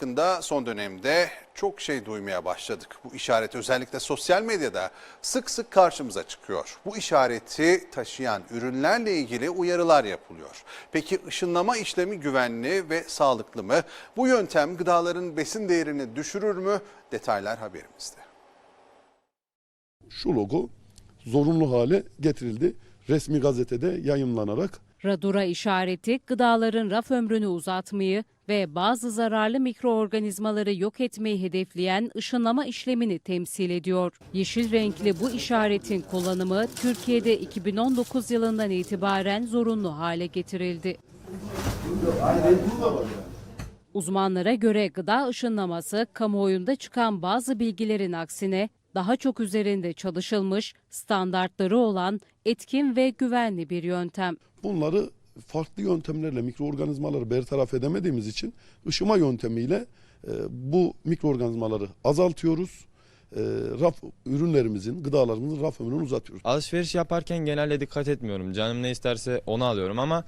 hakkında son dönemde çok şey duymaya başladık. Bu işaret özellikle sosyal medyada sık sık karşımıza çıkıyor. Bu işareti taşıyan ürünlerle ilgili uyarılar yapılıyor. Peki ışınlama işlemi güvenli ve sağlıklı mı? Bu yöntem gıdaların besin değerini düşürür mü? Detaylar haberimizde. Şu logo zorunlu hale getirildi. Resmi gazetede yayımlanarak Radura işareti gıdaların raf ömrünü uzatmayı ve bazı zararlı mikroorganizmaları yok etmeyi hedefleyen ışınlama işlemini temsil ediyor. Yeşil renkli bu işaretin kullanımı Türkiye'de 2019 yılından itibaren zorunlu hale getirildi. Uzmanlara göre gıda ışınlaması kamuoyunda çıkan bazı bilgilerin aksine daha çok üzerinde çalışılmış, standartları olan etkin ve güvenli bir yöntem. bunları farklı yöntemlerle mikroorganizmaları bertaraf edemediğimiz için ışıma yöntemiyle e, bu mikroorganizmaları azaltıyoruz. E, raf ürünlerimizin, gıdalarımızın raf ömrünü uzatıyoruz. Alışveriş yaparken genelde dikkat etmiyorum. Canım ne isterse onu alıyorum ama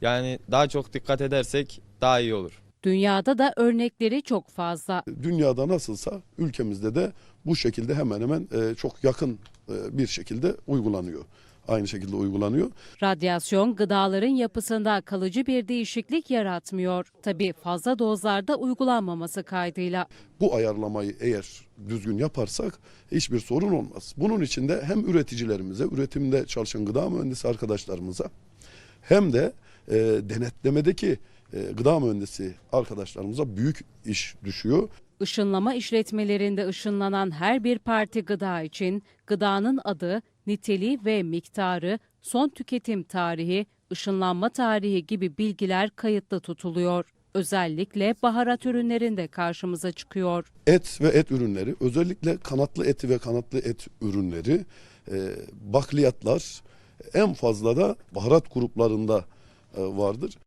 yani daha çok dikkat edersek daha iyi olur. Dünyada da örnekleri çok fazla. Dünyada nasılsa ülkemizde de bu şekilde hemen hemen e, çok yakın e, bir şekilde uygulanıyor. Aynı şekilde uygulanıyor. Radyasyon gıdaların yapısında kalıcı bir değişiklik yaratmıyor. Tabii fazla dozlarda uygulanmaması kaydıyla. Bu ayarlamayı eğer düzgün yaparsak hiçbir sorun olmaz. Bunun için de hem üreticilerimize, üretimde çalışan gıda mühendisi arkadaşlarımıza hem de e, denetlemedeki gıda mühendisi arkadaşlarımıza büyük iş düşüyor. Işınlama işletmelerinde ışınlanan her bir parti gıda için gıdanın adı, niteliği ve miktarı, son tüketim tarihi, ışınlanma tarihi gibi bilgiler kayıtlı tutuluyor. Özellikle baharat ürünlerinde karşımıza çıkıyor. Et ve et ürünleri, özellikle kanatlı eti ve kanatlı et ürünleri, e, bakliyatlar en fazla da baharat gruplarında e, vardır.